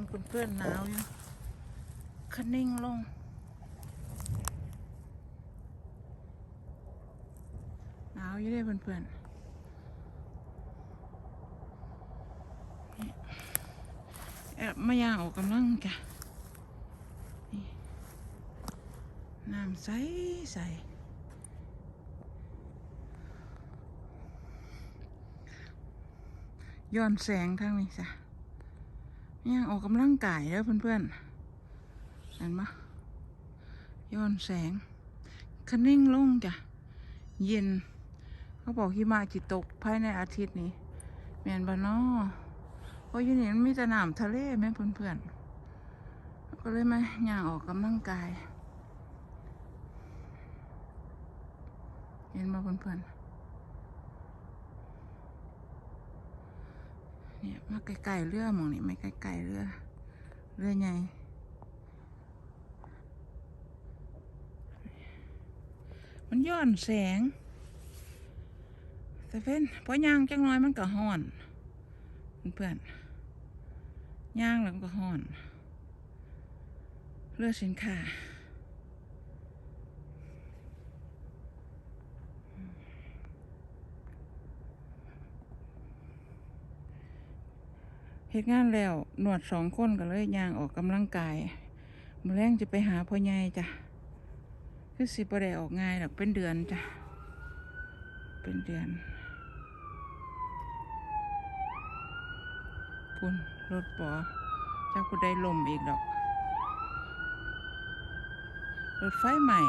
มันเพื่อนๆหนาวอยู่คันนิ่งลง หนาวอยู่เด้เพื่อนๆแอบมายางออกกำลังจ้ะนี่น้ำใสใสย้อนแสงทางนี้จ้ะ ย่างออกกำลังกายเด้อเพื่อนๆเห็นปะย้อนแสงคันนิ่งลงจ้ะ เย็น เขาบอกหิมะจิตกภายในอาทิตย์นี้แมนบานอเพราะยูนี่มันมีแต่น้ำทะเลแม่เพื่อนๆก็เลยมาย่างออกกำลังกาย เห็นมาเพื่อนๆ เนี่ยมาไกลๆเรือมองนี่ไม่ไกลๆเรือเรือใหญ่มันย้อนแสงแต่เพ่นพอยางจังน้อยมันก็ห่อน เพื่อนย่างแล้วมันก็ห่อน เลือกสินค้า เหตุงานแล้วหนวดสองคนก็เลยย่างออกกำลังกายมาแรงจะไปหาพ่อใหญ่จ้ะคือสิบ่ได้ออกง่ายหรอกเป็นเดือนจ้ะเป็นเดือนพุ่นรถปอเจ้าผู้ใดลมอีกดอกรถไฟใหม่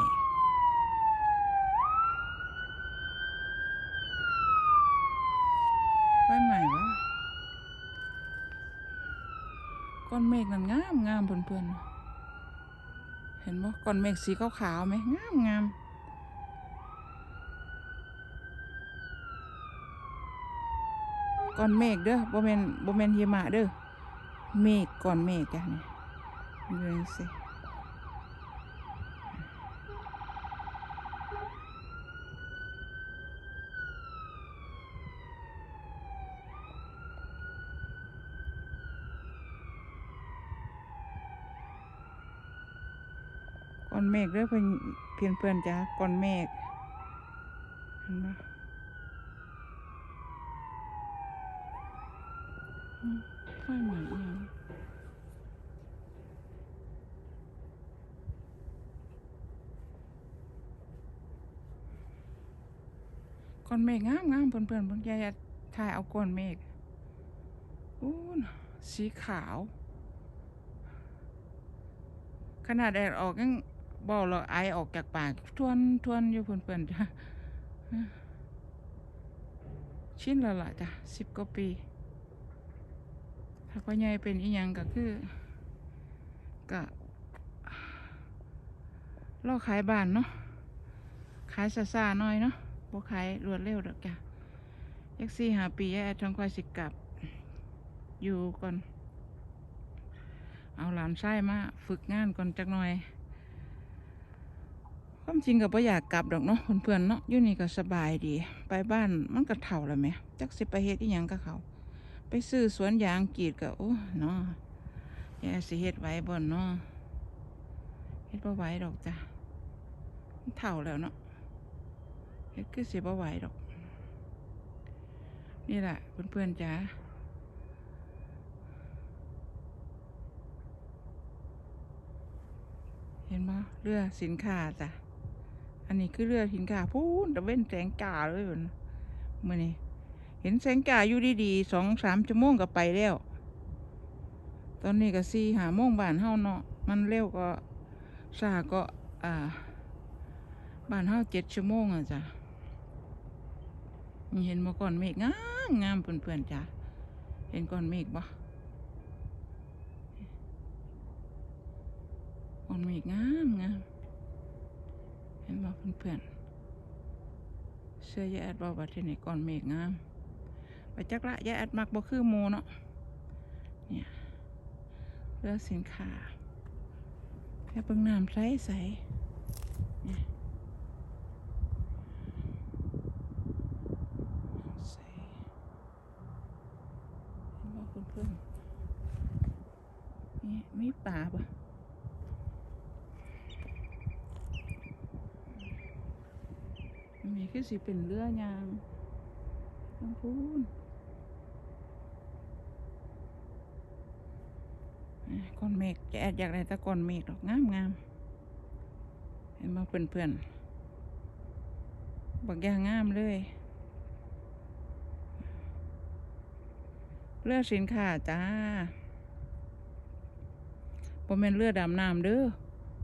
ไฟใหม่วะ ก้อนเมฆนั่นงามงามเพื่อนๆ เห็นบ่ก้อนเมฆสีขาวๆไหมงามงามก้อนเมฆเด้อบ่แมนบ่แมนหิมะเด้อ เมฆก้อนเมฆกันนี่ดูสิ ก้อนเมฆเด้อเพิ่นเพื่อนเพื่อนจ้ะก้อนเมฆเห็นบ่อืมไฟหม่อีหยังก้อนเมฆงามงามเพื่อนเพื่อนเพื่อนยายถ่ายเอาก้อนเมฆอู้นสีขาวขนาดแดดออกยัง บอกเราไอออกจากปากทวนทวนอยู่เพื่อนเพื่อนๆจ้ะชิ้นล้วล่ะจ้ะสิบกว่าปี ถ้าพ่อใหญ่เป็นอีหยังก็คือก็เราขายบ้านเนาะขายซาซาหน่อยเนาะบ่ขายรวดเร็วดอกจ้ะยักซี่หาปีแอดทองคอยสิกลับ อยู่ก่อน เอาหลานชายมา ฝึกงานก่อนจักหน่อย ความจริงก็บ่อยากกลับดอกเนาะเพื่อนๆเนาะอยู่นี่ก็สบายดี ไปบ้านมันก็เท่าแล้วแหมจักสิไปเฮ็ดอีหยังกับเขา ไปซื้อสวนยางกีดก็โอ้เนาะแย่สิเฮ็ดไว้บ่เนาะเฮ็ดบ่ไหวดอกจ้ะเท่าแล้วเนาะเฮ็ดคือสิบ่ไหวดอก นี่แหละเพื่อนๆจ๋าเห็นบ่เรือสินค้าจ้ะ อันนี้คือเรือสินค้าพูนตะเว้นแสงจ่าเลยพุ่นมื้อนี้เห็นแสงจ่าอยู่ดีๆสองสามชั่วโมงก็ไปแล้ว ตอนนี้ก็สี่หาโมงบ้านเฮาเนาะมันเร็วก็ช้าก็อ่าบ้านเฮาเจ็ดชั่วโมงอะจ้ะเห็นมาก่อนเมฆงามงามเพื่อนๆจ้ะเห็นก่อนเมฆบ่ก่อนเมฆงามงาม เห็นบ่เพื่อนๆเสื้อยาแอดบ่ว่าที่ไหนก่อนเมฆงามไปจักละยาแอดมักบ่คือหมูเนาะเนี่ยเลือกสินค้าแค่เบิ่งน้ำใสใสเนี่ยเห็นบ่เพื่อนนี่มีป่าปะมี คือสิเป็นเรือยางต้องพูนก้อนเมฆจะแอดอยากได้ต่ก้อนเมฆหรอกงามงามเห็นมาเพื่อนเพื่อนบักอย่างงามเลยเลือดสินค้าจ้าบ่แม่นเลือดดำน้ำเด้อ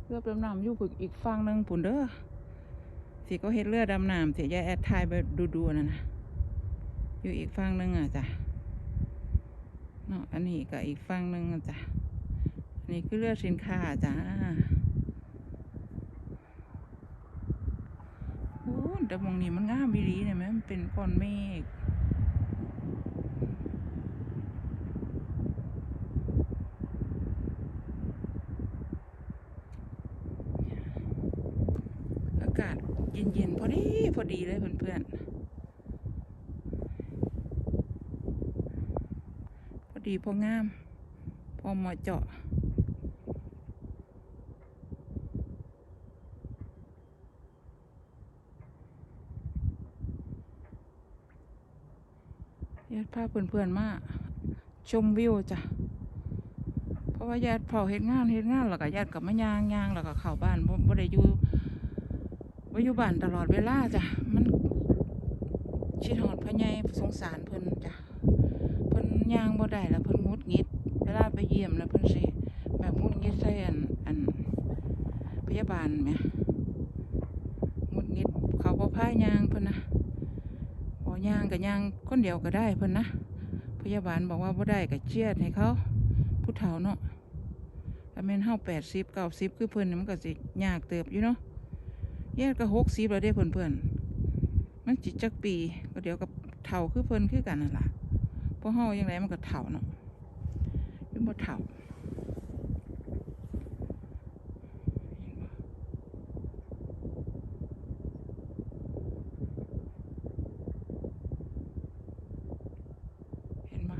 เลือดดำน้ำอยู่ผึกอีกฝั่งหนึ่งผุนเด้อ สิก็เฮ็ดเลือดดำน้ำสิยายแอดทายไปดูๆนั่นนะอยู่อีกฝั่งหนึงอะจ้ะเนาะอันนี้ก็อีกฝั่งหนึงอะจ้ะอันนี้คือเลือดสินค้าจ้าโอ้แต่มองนี้มันงามอีหลีเนี่ยแม่มันเป็นก้อนเมฆอากาศ เย็นๆพอดีพอดีเลยเพื่อนๆพอดีพองาม พอเหมาะเจาะญาติพาเพื่อนๆมาชมวิวจ้ะ เพราะว่าญาติเผาเฮ็ดงานเฮ็ดงานแล้วก็ญาติกับมายางยางแล้วก็เข้าบ้านบ่บ่ได้อยู่ บ่อยู่บ้านตลอดเวลาจ้ะมันชิดฮอดพ่อใหญ่สงสารเพิ่นจ้ะเพิ่นย่างบ่ได้แล้วเพิ่นงุดงิด เวลาไปเยี่ยมแล้วเพิ่นสิแบบงุดงิดใส่อันอันพยาบาลแหมงุดงิดเขาบ่พาย่างเพิ่นนะบ่ย่างก็ย่างคนเดียวก็ได้เพิ่นนะพยาบาลบอกว่าบ่ได้ก็เจียดให้เขาผู้เฒ่าเนาะถ้าแม่นเฮาแปดสิบเก้าสิบคือเพิ่นนี่มันก็สิยากเติบอยู่เนาะ แยกก็หกสิบแล้วเด้เพิ่นเพิ่นๆมันจิตจักปีก็เดี๋ยวกับเฒ่าคือเพิ่นคือกันนั่นล่ะพราะเฮายังไงมันก็เฒ่าเนาะเป็นบ่เฒ่าเห็นบ่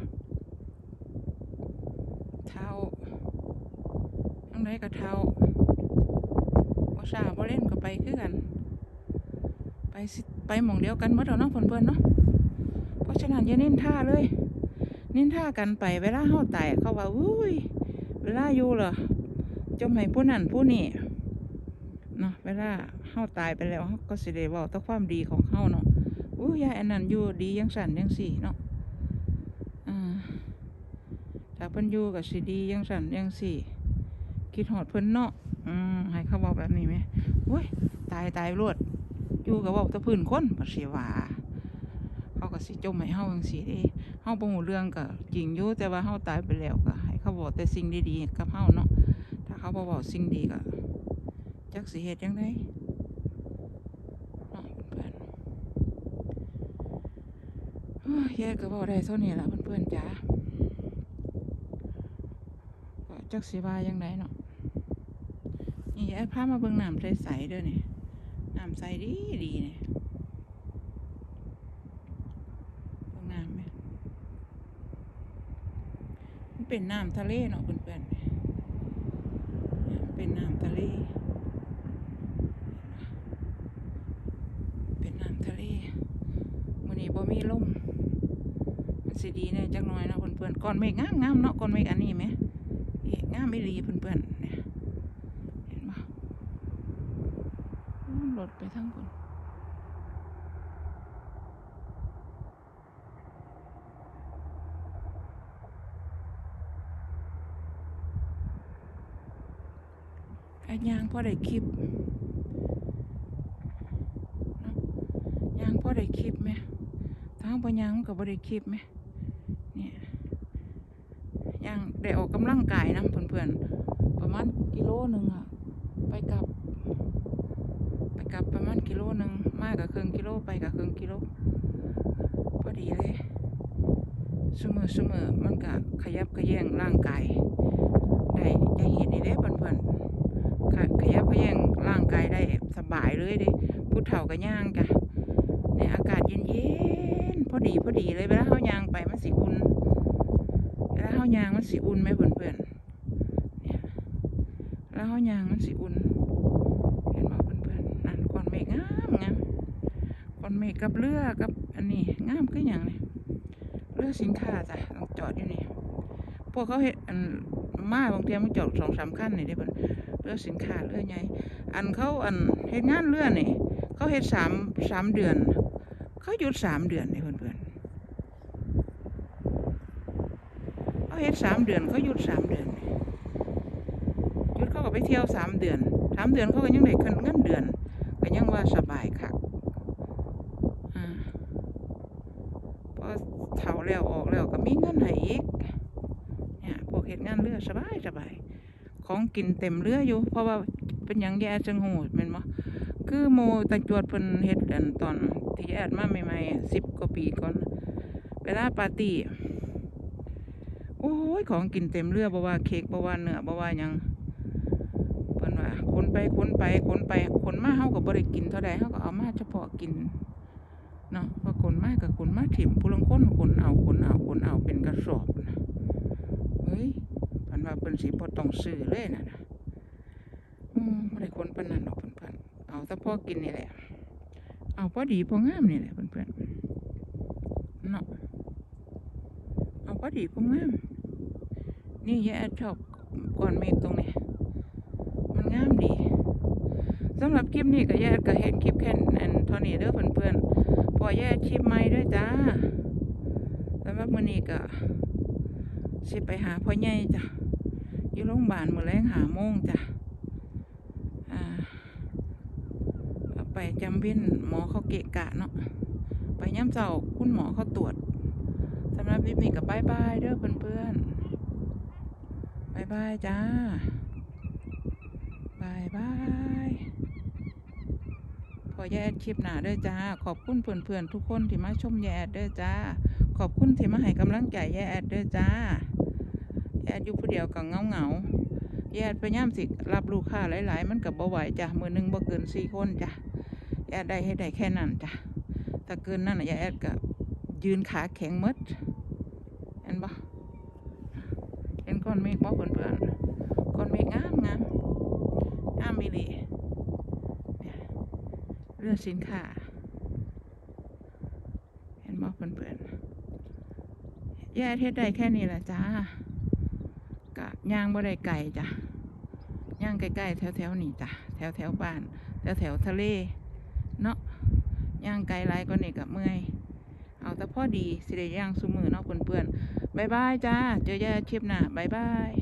เฒ่ายังไงก็เฒ่า บ่ซ่าบ่เล่นก็ไปคือกัน ไปไปหม่องเดียวกันหมดแล้วเนาะเพิ่นๆเนาะเพราะฉะนั้นอย่านินท่าเลย นินท่ากันไปเวลาเฮาตายเขาว่าอุ้ยเวลาอยู่เหรอจมให้ผู้นั้นผู้นี้เนาะเวลาเฮาตายไปแล้วเฮาก็สิได้เว้าต่ความดีของเฮาเนาะอู้ยายอันนั้นอยู่ดีจังสั่นจังสี่เนาะถ้าเพิ่นอยู่ก็สิดีจังสั่นจังสี่ คิดฮอดเพิ่นเนาะ อืมให้เขาเว้าแบบนี้ไหมโอ้ยตายตายรวดอยู่ก็เว้าต่พื้นคนบ่สิว่าเขาก็สิจมให้เฮาจังซี่เด้เฮาบ่ฮู้เรื่องก็จริงอยู่แต่ว่าเฮาตายไปแล้วก็ให้เขาบอกแต่สิ่งดีๆกับเฮาเนาะถ้าเขาบ่เว้าสิ่งดีก็จักสิเฮ็ดจังไดเพื่อนๆโอ้ยยายก็เว้าได้เท่านี้ละเพื่อนๆจ๋าจักสิว่าจังไดเนาะ นี่ยายพามาเบิ่งน้ำใสๆเด้อนี่น้ำใสดีดีๆนี่เบิ่งน้ำไหมมันเป็นน้ำทะเลเนาะเพื่อนๆเนี่ยเป็นน้ำทะเล เป็นน้ำทะเลมื้อนี้บ่มีลมมันสิดีแน่จักน่อยเนาะเพื่อนๆก้อนเมฆงามๆเนาะก้อนเมฆอันนี้ไหมงามอีหลีเพื่อนๆเนี่ยเห็นบ่โอ้ รถไปทางพุ่นอันยางพอได้คลิปยางพอได้คลิปไหมทางปยางมันก็บ่ได้คลิปไหมเนี่ยยางได้ออกกำลังกายนะเพื่อนๆประมาณกิโลหนึ่งอะไปกลับ กลับประมาณกิโลหนึ่งมากกับครึ่งกิโลไปกับครึ่งกิโลพอดีเลยสมือสมอมันก็ขยับขยแยงร่างกายได้ได้เห็นนี่เด้เพื่อนๆขะขยับขยแยงร่างกายได้สบายเลยเดิผู้เฒ่าก็ย่างจ้ะในอากาศเย็นๆพอดีพอดีเลยเวลาเฮายางไปมันสิอุ่นเวลาเฮายางมันสิอุ่นไหมเพื่อนๆ แล้วเฮายางมันสิอุ่น เห็นบ่เพื่อนๆนั่นก้อนเมฆงามงาม กับเรือกับอันนี้งามคือหยังนี่เรือสินค้าจ้ะต้องจอดอยู่นี่พวกเขาเฮ็ดอันมาบางเทีมันจอดสองสามคันนี่เด้เพิ่นเรือสินค้าเรือใหญ่อันเขาอันเฮ็ดงานเรือนี่เขาเฮ็ดสามสามเดือน เขาหยุดสามเดือนนี่เพื่อนเขาเฮ็ดสามเดือนเขาหยุดสามเดือนหยุดเขาก็ไปเที่ยวสามเดือนสามเดือนเขาก็ยังได้เงินเงินเดือนก็ยังว่าสบายคักอ่าพอเฒ่า แล้วออกแล้วก็มีเงินให้อีกเนี่ยพวกเฮ็ดงานเรือสบายสบายของกินเต็มเรืออยู่ เพราะว่าเป็นยังแย่จังหูแม่นบ่คือโมตะจวดเพิ่นเฮ็ดอันตอนที่แอดมาใหม่ๆสิบกว่าปีก่อนเวลาปาร์ตี้โอ้ยของกินเต็มเรือบ่ว่าเค้กบ่ว่าเนื้อบ่ว่ายังเพิ่นว่าขนไปขนไปขนไปขนมาเฮาก็บ่ได้กินเท่าใดเฮาก็เอามาเฉพาะกิน เนาะพอขนมาก็ขนมาถิ่มผู้ลางคนขนเอาขนเอาขนเอาเป็นกระสอบนะเฮ้ยพันว่าเพิ่นสิบ่ต้องซื้อเลยนะนะอืมบ่ได้คนปนนั้นดอกเพิ่อนๆเอาแต่พอกินนี่แหละ เอาพอดีพองามนี่แหละเพิ่อนๆเนาะเอาพอดีพองามนี่ยายชอบก่อนเมฆตรงนี้มันงามดีสำหรับคลิปนี้ก็ยายแอดก็เฮ็ดคลิปแค่อันเท่านี้เด้อเพื่อนๆ พอยายแอดคลิปใหม่ด้อจ้าสำหรับมื้อนี้ก็สิไปหาพ่อใหญ่จ้ะอยู่โรงพยาบาลมื้อแรงหาโมงจ้ะอ่าไปจำเว้นหมอเขาเกะกะเนาะไปย่ำเจ้าคุณหมอเขาตรวจสำหรับคลิปนี้ก็บายบายเด้อเพื่อนๆบายบายจ้าบายบาย พอแย่คลิปหน้าเด้อจ้า ขอบคุณเพื่อนๆทุกคนที่มาชมแย่เด้อจ้า ขอบคุณที่มาให้กำลังใจแย่ดเด้อจ้าแย่อยู่ผู้เดียวก็เงาเงาแย่พยายามสิรับลูกค้าหลาย ๆ มันกับบ่ไหวจ้ะมือหนึ่งบ่เกินสี่คนจ้ะแย่ได้ให้ได้แค่นั้นจ้ะถ้าเกินนั้นนะแย่แอดก็ยืนขาแข็งหมดเห็นบ่เห็นก้อนเมฆบ่เพื่อนๆก้อนเมฆงามงามงามอีหลีเนี่ย เรือสินค้า เห็นบ่เพื่อนๆแย่เทศได้แค่นี้แหละจ้ากะย่างบ่ได้ไก่จ้ะย่างใกล้ๆแถวๆนี่จ้ะแถวๆบ้านแถวๆทะเลเนาะย่างไกลไรก็นี่ก็เมื่อยเอาแต่พอดีสิได้ย่างซุมือเนาะเพื่อนๆบายบายจ้า เจอแย่คลิปหน้าบายบาย